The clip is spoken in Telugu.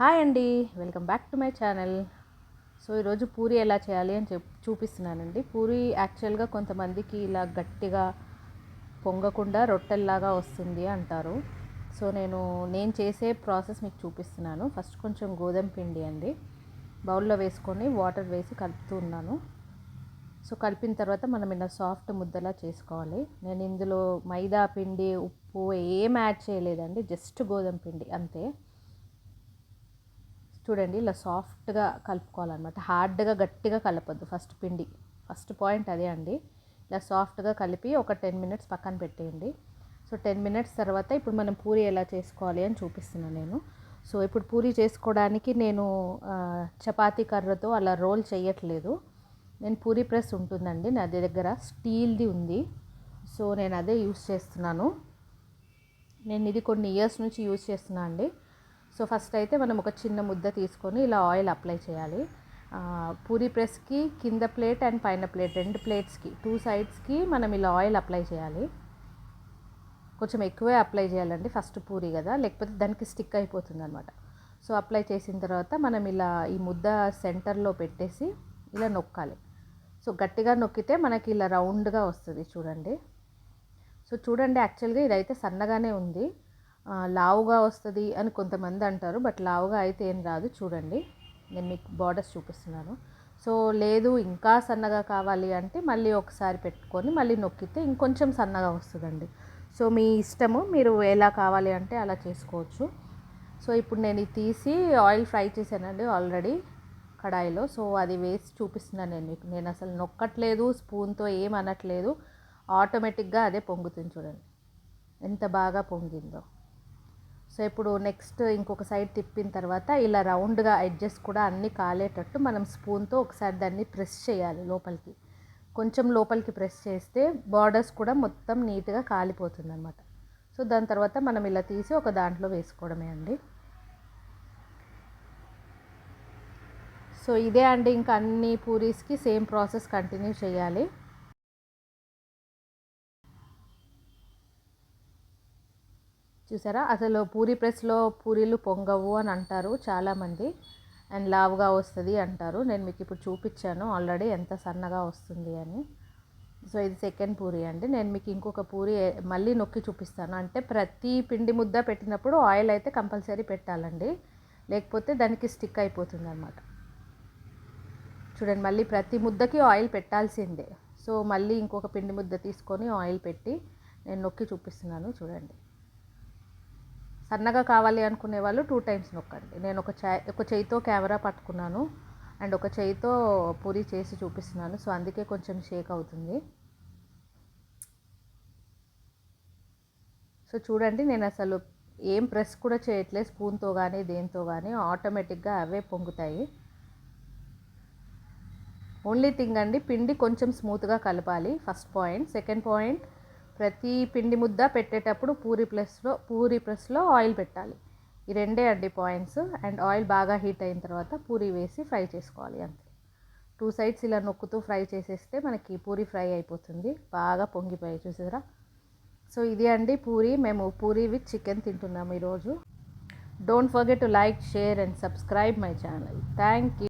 హాయ్ అండి welcome back to my channel. So ఈరోజు పూరి ఎలా చేయాలి అని చెప్ చూపిస్తున్నానండి. పూరి యాక్చువల్గా కొంతమందికి ఇలా గట్టిగా పొంగకుండా రొట్టెల్లాగా వస్తుంది అంటారు. సో నేను నేను చేసే ప్రాసెస్ మీకు చూపిస్తున్నాను. ఫస్ట్ కొంచెం గోధుమ పిండి అండి. బౌల్లో వేసుకొని వాటర్ వేసి కలుపుతున్నాను సో కలిపిన తర్వాత మనం ఇలా సాఫ్ట్ ముద్దలా చేసుకోవాలి. నేను ఇందులో మైదా పిండి ఉప్పు ఏం యాడ్ చేయలేదండి జస్ట్ గోధుమ పిండి అంతే. చూడండి ఇలా సాఫ్ట్గా కలుపుకోవాలన్నమాట. హార్డ్గా గట్టిగా కలపొద్దు. ఫస్ట్ పిండి. ఫస్ట్ పాయింట్ అదే అండి. ఇలా సాఫ్ట్గా కలిపి ఒక టెన్ మినిట్స్ పక్కన పెట్టేయండి. సో టెన్ మినిట్స్ తర్వాత ఇప్పుడు మనం పూరి ఎలా చేసుకోవాలి అని చూపిస్తున్నాను నేను. సో ఇప్పుడు పూరి చేసుకోవడానికి నేను చపాతీ కర్రతో అలా రోల్ చేయట్లేదు. నేను పూరి ప్రెస్ ఉంటుందండి. నా దగ్గర స్టీల్ది ఉంది. సో నేను అదే యూస్ చేస్తున్నాను. నేను ఇది కొన్ని ఇయర్స్ నుంచి యూస్ చేస్తున్నాను అండి. సో ఫస్ట్ అయితే మనం ఒక చిన్న ముద్ద తీసుకొని ఇలా ఆయిల్ అప్లై చేయాలి. పూరి ప్రెస్కి కింద ప్లేట్ అండ్ పైన ప్లేట్ రెండు ప్లేట్స్కి టూ సైడ్స్కి మనం ఇలా ఆయిల్ అప్లై చేయాలి. కొంచెం ఎక్కువే అప్లై చేయాలండి ఫస్ట్ పూరి కదా లేకపోతే దానికి స్టిక్ అయిపోతుంది అనమాట సో అప్లై చేసిన తర్వాత మనం ఇలా ఈ ముద్ద సెంటర్లో పెట్టేసి ఇలా నొక్కాలి. సో గట్టిగా నొక్కితే మనకి ఇలా రౌండ్గా వస్తుంది చూడండి. సో చూడండి యాక్చువల్గా ఇదైతే సన్నగానే ఉంది. లావుగా వస్తుంది అని కొంతమంది అంటారు బట్ లావుగా అయితే ఏం రాదు. చూడండి నేను మీకు బార్డర్స్ చూపిస్తున్నాను. సో లేదు ఇంకా సన్నగా కావాలి అంటే మళ్ళీ ఒకసారి పెట్టుకొని మళ్ళీ నొక్కితే ఇంకొంచెం సన్నగా వస్తుందండి. సో మీ ఇష్టము మీరు ఎలా కావాలి అంటే అలా చేసుకోవచ్చు. సో ఇప్పుడు నేను ఇది తీసి ఆయిల్ ఫ్రై చేశానండి ఆల్రెడీ కడాయిలో. సో అది వేసి చూపిస్తున్నాను నేను మీకు. నేను అసలు నొక్కట్లేదు స్పూన్తో ఏం అనట్లేదు. ఆటోమేటిక్గా అదే పొంగుతుంది చూడండి. ఎంత బాగా పొంగిందో. సో ఇప్పుడు నెక్స్ట్ ఇంకొక సైడ్ తిప్పిన తర్వాత ఇలా రౌండ్గా ఎడ్జెస్ కూడా అన్నీ కాలేటట్టు మనం స్పూన్తో ఒకసారి దాన్ని ప్రెస్ చేయాలి లోపలికి. కొంచెం లోపలికి ప్రెస్ చేస్తే బార్డర్స్ కూడా మొత్తం నీట్గా కాలిపోతుంది అనమాట సో దాని తర్వాత మనం ఇలా తీసి ఒక దాంట్లో వేసుకోవడమే అండి. సో ఇదే అండి ఇంకా అన్ని పూరీస్కి సేమ్ ప్రాసెస్ కంటిన్యూ చేయాలి. చూసారా? అసలు పూరి ప్రెస్లో పూరీలు పొంగవు అని అంటారు చాలామంది. అండ్ లావుగా వస్తుంది అంటారు. నేను మీకు ఇప్పుడు చూపించాను. ఆల్రెడీ ఎంత సన్నగా వస్తుంది అని. సో ఇది సెకండ్ పూరి అండి. నేను మీకు ఇంకొక పూరి మళ్ళీ నొక్కి చూపిస్తాను. అంటే ప్రతి పిండి ముద్ద పెట్టినప్పుడు ఆయిల్ అయితే కంపల్సరీ పెట్టాలండి. లేకపోతే దానికి స్టిక్ అయిపోతుంది అనమాట చూడండి మళ్ళీ ప్రతి ముద్దకి ఆయిల్ పెట్టాల్సిందే. సో మళ్ళీ ఇంకొక పిండి ముద్ద తీసుకొని ఆయిల్ పెట్టి నేను నొక్కి చూపిస్తున్నాను. చూడండి. సన్నగా కావాలి అనుకునే వాళ్ళు టూ టైమ్స్ నొక్కండి. నేను ఒక చే ఒక చేయితో కెమెరా పట్టుకున్నాను అండ్ ఒక చేయితో పూరి చేసి చూపిస్తున్నాను. సో అందుకే కొంచెం షేక్ అవుతుంది. సో చూడండి నేను అసలు ఏం ప్రెస్ కూడా చేయట్లేదు. స్పూన్తో కానీ దేంతో కానీ ఆటోమేటిక్గా అవే పొంగుతాయి. ఓన్లీ థింగ్ అండి పిండి కొంచెం స్మూత్గా కలపాలి. ఫస్ట్ పాయింట్ సెకండ్ పాయింట్ ప్రతి పిండి ముద్ద పెట్టేటప్పుడు పూరి ప్లస్లో పూరి ప్రెస్లో ఆయిల్ పెట్టాలి. ఈ రెండే అండి పాయింట్స్. అండ్ ఆయిల్ బాగా హీట్ అయిన తర్వాత పూరి వేసి ఫ్రై చేసుకోవాలి అంతే. టూ సైడ్స్ ఇలా నొక్కుతూ ఫ్రై చేసేస్తే మనకి పూరి ఫ్రై అయిపోతుంది. బాగా పొంగిపోయి చూసారా? సో ఇది అండి పూరి. మేము పూరి విత్ చికెన్ తింటున్నాము ఈరోజు. Don't forget to like share and subscribe my channel thank you